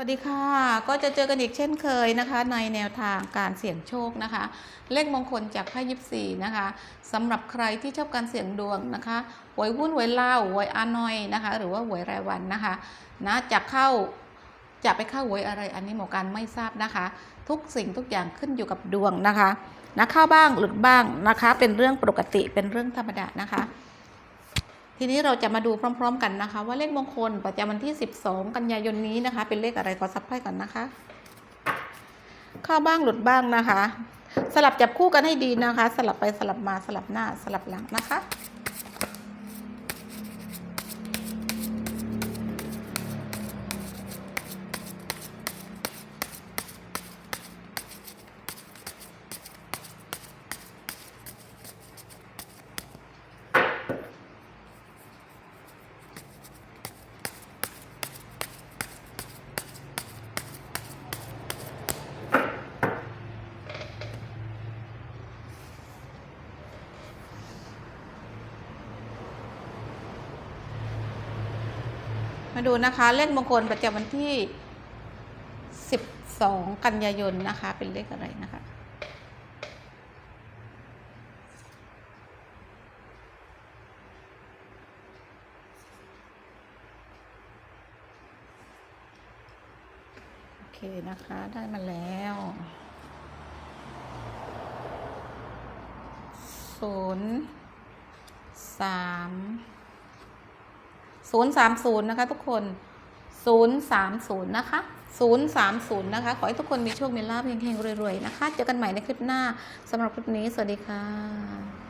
วัสดีค่ะ ก็จะเจอกันอีกเช่นเคยนะคะ ในแนวทางการเสี่ยงโชคนะคะ เลขมงคลจากไพ่ยิปซีนะคะสำหรับใครที่ชอบการเสี่ยงดวงนะคะหวยหุ้นหวยเล่าหวยอานอยนะคะ หรือว่าหวยรายวันนะคะนะจะเข้าจะไปเข้าหวยอะไรอันนี้หมอการไม่ทราบนะคะ ทุกสิ่งทุกอย่างขึ้นอยู่กับดวงนะคะนะเข้าบ้างหลุดบ้างนะคะ เป็นเรื่องปกติเป็นเรื่องธรรมดานะคะ ทีนี้เราจะมาดูพร้อม ๆ กันนะคะ ว่าเลขมงคลประจำวันที่ 12 กันยายนนี้นะคะ เป็นเลขอะไรขอสับไพ่ก่อนนะคะ เข้าบ้างหลุดบ้างนะคะ สลับจับคู่กันให้ดีนะคะ สลับไปสลับมาสลับหน้าสลับหลังนะคะ มาดูนะคะ เลขมงคลประจำวันที่ 12 กันยายนนะคะ เป็นเลขอะไรนะคะโอเคนะคะ ได้มาแล้วศูนย์สาม ศูนย์สามศูนย์นะคะทุกคนศูนย์สามศูนย์นะคะศูนย์สามศูนย์นะคะ ขอให้ทุกคนมีโชค มีลาภเฮงๆรวยๆ นะคะ เจอกันใหม่ในคลิปหน้าสำหรับคลิปนี้ สวัสดีค่ะ